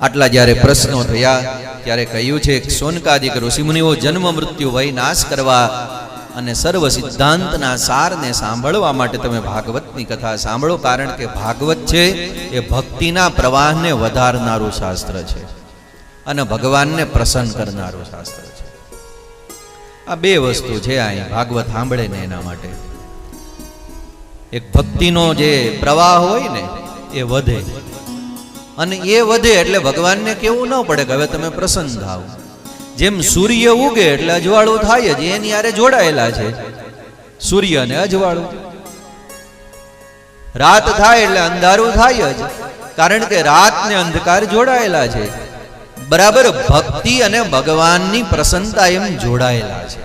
આટલા જ્યારે પ્રશ્નો થયા, ત્યારે કહ્યું છે સોનકાદિક ઋષિમુનિઓ જન્મ મૃત્યુ વય નાશ કરવા અને સર્વ સિદ્ધાંતના સારને સાંભળવા માટે તમે ભાગવતની કથા સાંભળો, કારણ કે ભાગવત છે, એ ભક્તિના પ્રવાહને વધારનારું શાસ્ત્ર છે અને ભગવાનને પ્રસન્ન કરનારું શાસ્ત્ર છે. આ બે વસ્તુ છે અહીં ભાગવત સાંભળે ને એના માટે. એક ભક્તિનો જે પ્રવાહ હોય ને, એ વધે. અને એ વધે એટલે ભગવાનને કેવું ન પડે કે હવે તમે પ્રસન્ન થાવ. જેમ સૂર્ય ઉગે એટલે અજવાળું થાય જ, એની આરે જોડાયેલા છે. સૂર્ય અને અજવાળું. રાત થાય એટલે અંધારું થાય જ, કારણ કે રાત ને અંધકાર જોડાયેલા છે. બરાબર, ભક્તિ અને ભગવાનની પ્રસન્નતા એમ જોડાયેલા છે.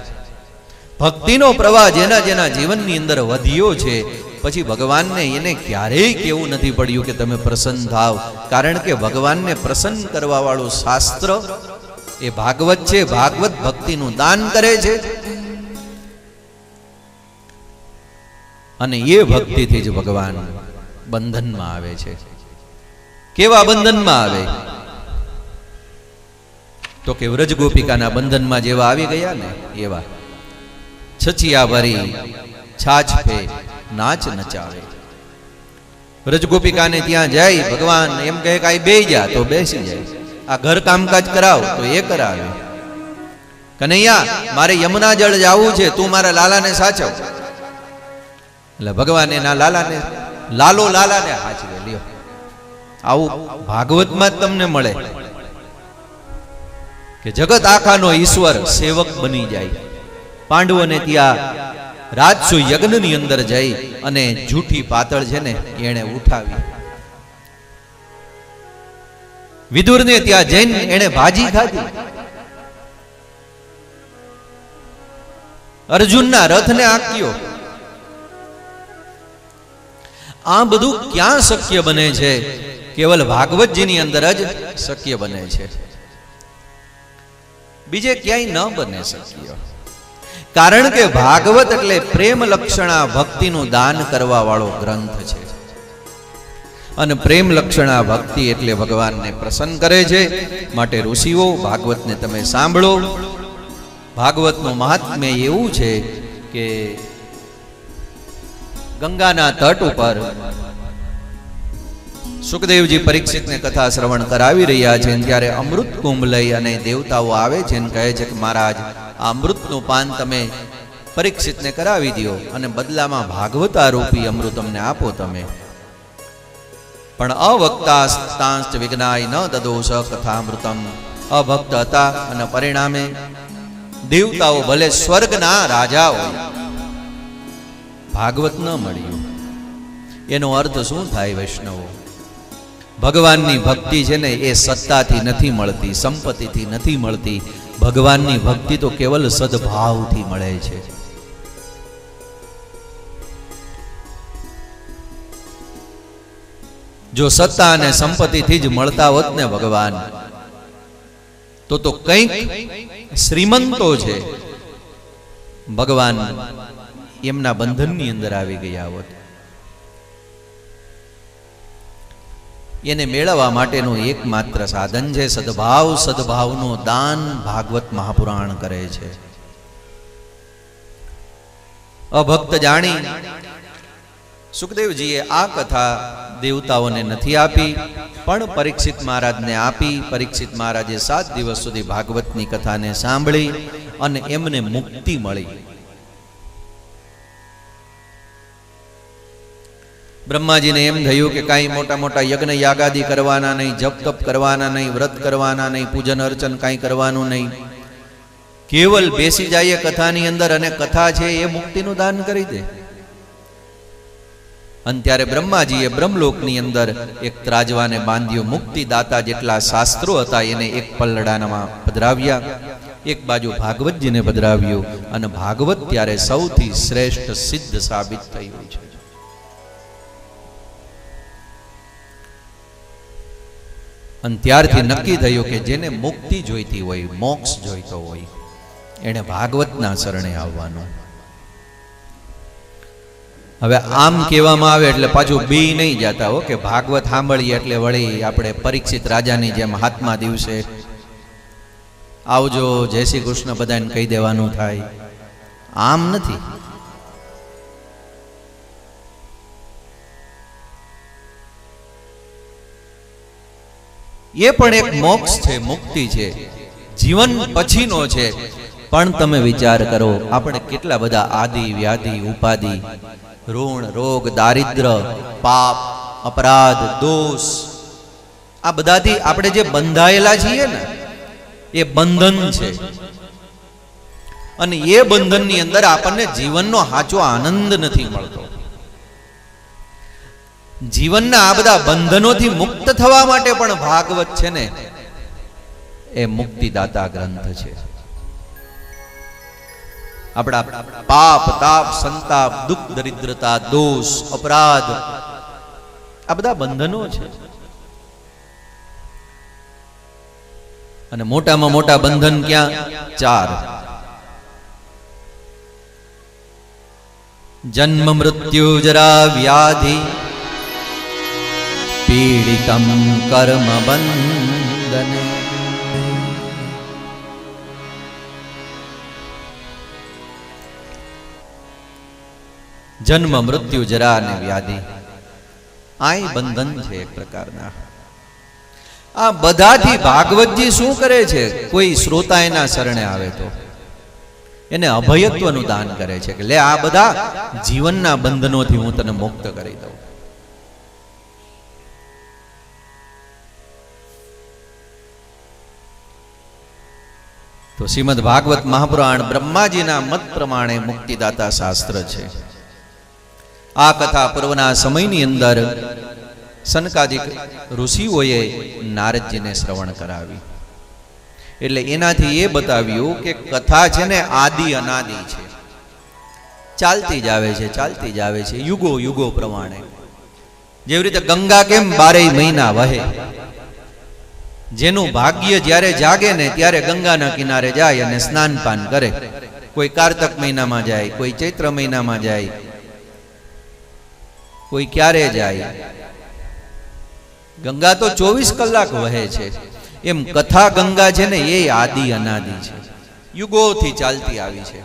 ભક્તિનો પ્રવાહ જેના જેના જીવનની અંદર વધ્યો છે પછી ભગવાનને એને ક્યારેય કેવું નથી પડ્યું કે તમે પ્રસન્ન થાવ. કારણ કે ભગવાનને પ્રસન્ન કરવા વાળું શાસ્ત્ર એ ભાગવત છે, ભાગવત ભક્તિનું દાન કરે છે. અને એ ભક્તિથી જ ભગવાન બંધનમાં આવે છે. કેવા બંધનમાં આવે? તો કે વ્રજ ગોપિકાના બંધનમાં જેવા આવી ગયા ને એવા. છચિયા ભરી છાછ ફે નાચ નચાવે. રજગોપિકાને ત્યાં જાય, ભગવાન એમ કહે કે બે જા, તો બેસી જાય. આ ઘર કામકાજ કરાવ, તો એ કરાવે. કનૈયા, મારે યમુના જળ જવું છે, તું મારા લાલાને સાચવ. એટલે ભગવાન એના લાલાને, લાલો લાલાને સાચવે લ્યો. આવું ભાગવતમાં જ તમને મળે. કે જગત આખાનો ઈશ્વર સેવક બની જાય. પાંડવોને ત્યાં રાજસુ યજ્ઞની અંદર જઈ અને જૂઠી પાતળ છે ને એણે ઉઠાવી. વિદુરને ત્યાં જઈને એણે ભાજી ખાધી. અર્જુનના રથને આંક્યો. આ બધું ક્યાં શક્ય બને છે? કેવલ ભાગવતજીની અંદર જ શક્ય બને છે. બીજે ક્યાંય ન બને શક્ય. કારણ કે ભાગવત એટલે પ્રેમ લક્ષણા ભક્તિનું દાન કરવા વાળો ગ્રંથ છે. અને પ્રેમ લક્ષણા ભક્તિ એટલે ભગવાનને પ્રસન્ન કરે છે. માટે ઋષિઓ, ભાગવતને તમે સાંભળો. ભાગવતનું મહાત્મ્ય એવું છે કે ગંગાના તટ ઉપર સુખદેવજી પરીક્ષિતને કથા શ્રવણ કરાવી રહ્યા છે. ત્યારે અમૃત કુંભ લઈ અને દેવતાઓ આવે છે કહે છે કે મહારાજ આ અમૃતનું પાન તમે પરીક્ષિતને કરાવી દો અને બદલામાં ભાગવતા અમૃત અમને આપો તમે. પણ અવક્તાસ્તાંશ વિજ્ઞાય ન દદોષ કથામૃતમ. અભક્ત હતા અને પરિણામે દેવતાઓ ભલે સ્વર્ગના રાજા હોય. ભાગવત ન મળ્યું. એનો અર્થ શું થાય વૈષ્ણવો? ભગવાનની ભક્તિ છે ને એ સત્તાથી નથી મળતી, સંપત્તિથી નથી મળતી ભગવાનની ભક્તિ તો કેવલ સદભાવથી મળે છે. જો સત્તા અને સંપત્તિથી જ મળતા હોત ને ભગવાન, તો તો કંઈક શ્રીમંતો છે. ભગવાન એમના બંધનની અંદર આવી ગયા હોત. એને મેળવવા માટેનું એકમાત્ર સાધન છે સદભાવ. સદભાવનું દાન ભાગવત મહાપુરાણ કરે છે. અભક્ત જાણી સુખદેવજીએ આ કથા દેવતાઓને નથી આપી, પણ પરીક્ષિત મહારાજને આપી, પરીક્ષિત મહારાજે સાત દિવસ સુધી ભાગવતની કથાને સાંભળી અને એમને મુક્તિ મળી. બ્રહ્માજીને એમ થયું કે કાંઈ મોટા મોટા યજ્ઞ યાગાદી કરવાના નહીં, જપ તપ કરવાના નહીં, વ્રત કરવાના નહીં, પૂજન અર્ચન કાંઈ કરવાનું નહીં. કેવલ બેસી જાય કથાની અંદર અને કથા છે એ મુક્તિનું દાન કરી દે. અને ત્યારે બ્રહ્માજીએ બ્રહ્મલોકની અંદર એક ત્રાજવાને બાંધ્યો મુક્તિ દાતા જેટલા શાસ્ત્રો હતા એને એક પલ્લડાનામાં પધરાવ્યા. એક બાજુ ભાગવતજીને પધરાવ્યું અને ભાગવત ત્યારે સૌથી શ્રેષ્ઠ સિદ્ધ સાબિત થયું છે. અને ત્યારથી નક્કી થયું કે જેને મુક્તિ જોઈતી હોય, મોક્ષ જોઈતો હોય એને ભાગવતના શરણે આવવાનું. હવે આમ કહેવામાં આવે એટલે પાછું બી નહીં જતા હો, કે ભાગવત સાંભળીએ એટલે વળી આપણે પરીક્ષિત રાજાની જેમ હાથમાં દિવસે આવજો, જય શ્રી કૃષ્ણ બધાને કહી દેવાનું થાય. આમ નથી. એ પણ એક મોક્ષ છે, મુક્તિ છે. જીવન પછીનો છે. પણ તમે વિચાર કરો, આપણે કેટલા બધા આદિ, વ્યાધિ, ઉપાધિ, ઋણ, રોગ, દારિદ્ર, પાપ, અપરાધ, દોષ, આ બધાથી આપણે જે બંધાયેલા છીએ ને, એ બંધન છે. અને એ બંધનની અંદર આપણને જીવનનો સાચો આનંદ નથી મળતો. જીવનના આ બધા બંધનોથી મુક્ત થવા માટે પણ ભાગવત છે ને, એ મુક્તિદાતા ગ્રંથ છે. આપણા પાપ, તાપ, સંતાપ, દુઃખ, દરિદ્રતા, દોષ, અપરાધ, આ બધા બંધનો છે. અને મોટામાં મોટા બંધન ક્યાં? ચાર. જન્મ મૃત્યુ જરા વ્યાધિ કર્મ બંધને જન્મ મૃત્યુ જરા અને વ્યાધિ આય બંધન છે એક પ્રકારના આ બધાથી ભાગવતજી શું કરે છે? કોઈ શ્રોતા એના શરણે આવે તો. એને અભયત્વનું દાન કરે છે કે લે આ બધા જીવનના બંધનોથી હું તને મુક્ત કરી દઉં. તો શ્રીમદ ભાગવત મહાપુરાણ બ્રહ્માજીના મત પ્રમાણે મુક્તિદાતા શાસ્ત્ર છે. આ કથા પૂર્વના સમયની અંદર સનકાદિક ઋષિઓએ નારદજીને શ્રવણ કરાવી. એટલે એનાથી એ બતાવ્યું કે કથા છે ને આદિ અનાદિ છે. ચાલતી જ આવે છે, ચાલતી જ આવે છે, યુગો યુગો પ્રમાણે. જેવી રીતે ગંગા કેમ બારેય મહિના વહે? જેનું ભાગ્ય જ્યારે જાગે ને ત્યારે ગંગાના કિનારે જાય અને સ્નાન પાન કરે. કોઈ કારતક મહિનામાં જાય, કોઈ ચૈત્ર મહિનામાં જાય, કોઈ ક્યારે જાય. ગંગા તો ચોવીસ કલાક વહે છે. એમ કથા ગંગા છે ને એ આદિ અનાદિ છે. યુગોથી ચાલતી આવી છે.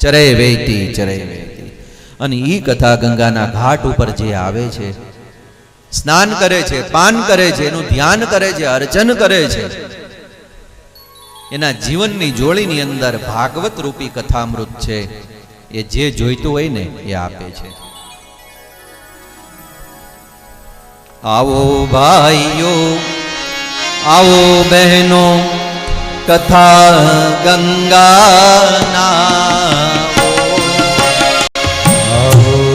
ચરે વૈતી, ચરે વહેતી અને ઈ કથા ગંગાના ઘાટ ઉપર જે આવે છે સ્નાન કરે છે, પાન કરે છે, એનું ધ્યાન કરે છે, અર્ચન કરે છે. એના જીવનની જોડીની અંદર ભાગવત રૂપી કથામૃત છે. એ જે જોઈતું હોય ને, એ આપે છે. આવો ભાઈઓ, આવો બહેનો, કથા ગંગાના. આવો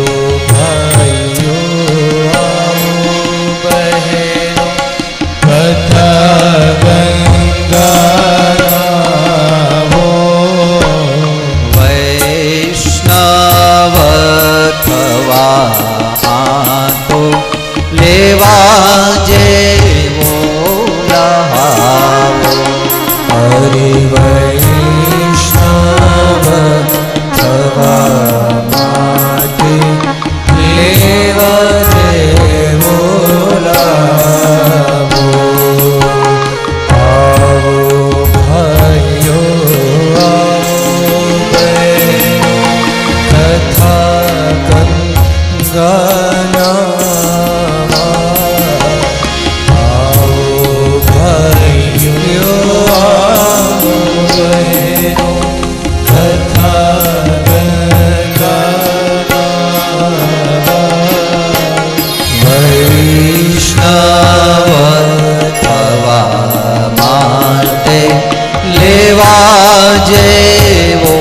જેવો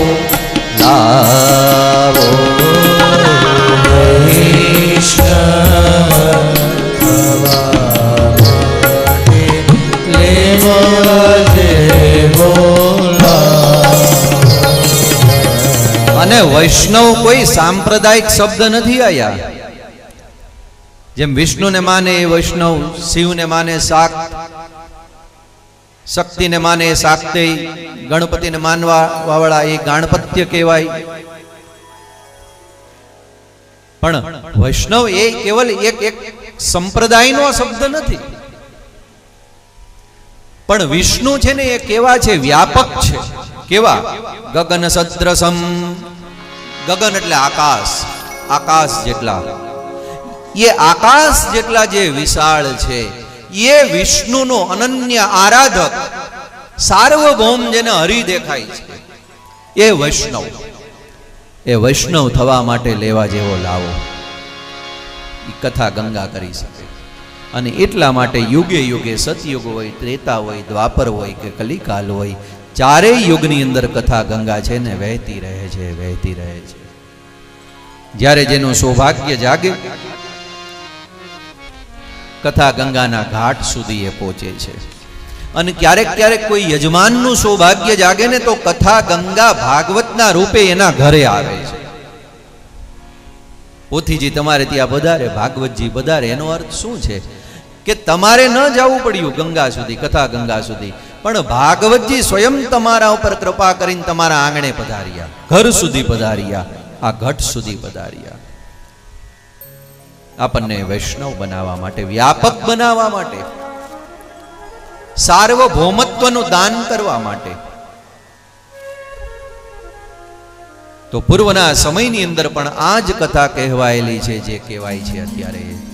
લાવો. અને વૈષ્ણવ કોઈ સાંપ્રદાયિક શબ્દ નથી આયા. જેમ વિષ્ણુને માને વૈષ્ણવ શિવને માને શાક શક્તિને માને શાક્તે ગણપતિને માનવા વાવળા એ ગાણપત્ય કહેવાય. પણ વૈષ્ણવ એ કેવલ એક એક સંપ્રદાયનો શબ્દ નથી. પણ વિષ્ણુ છે ને એ કેવા છે? વ્યાપક છે. કેવા? ગગન સદ્રસમ ગગન એટલે આકાશ. આકાશ જેટલા. એ આકાશ જેટલા જે વિશાળ છે એ વિષ્ણુનો અનન્ય આરાધક સાર્વભૌમ જેને હરિ દેખાય છે. એ વૈષ્ણવ. એ વૈષ્ણવ થવા માટે લેવા જેવો લાવો. એ કથા ગંગા કરી શકે. અને એટલા માટે યુગે યુગે સતયુગ હોય, ત્રેતા હોય, દ્વાપર હોય કે કલિકાલ હોય, ચારેય યુગની અંદર કથા ગંગા છે ને વહેતી રહે છે, વહેતી રહે છે. જ્યારે જેનું સૌભાગ્ય જાગે કથા ગંગાના ઘાટ સુધી એ પહોંચે છે. અને ક્યારેક ક્યારેક કોઈ યજમાનનું સૌભાગ્ય જાગે ને તો કથા ગંગા ભાગવતના રૂપે એના ઘરે આવે છે. પોથીજી, તમારે ત્યાં પધારે ભાગવતજી પધારે એનો અર્થ શું છે? કે તમારે ન જવું પડ્યું ગંગા સુધી, કથા ગંગા સુધી, પણ ભાગવતજી સ્વયં તમારા ઉપર કૃપા કરીને તમારા આંગણે પધાર્યા, ઘર સુધી પધાર્યા, આ ઘટ સુધી પધાર્યા. આપણને વૈષ્ણવ બનાવવા માટે, વ્યાપક બનાવવા માટે, સાર્વભૌમત્વનું દાન કરવા માટે. તો પૂર્વના સમયની અંદર પણ આ જ કથા કહેવાયેલી છે, જે કહેવાય છે અત્યારે.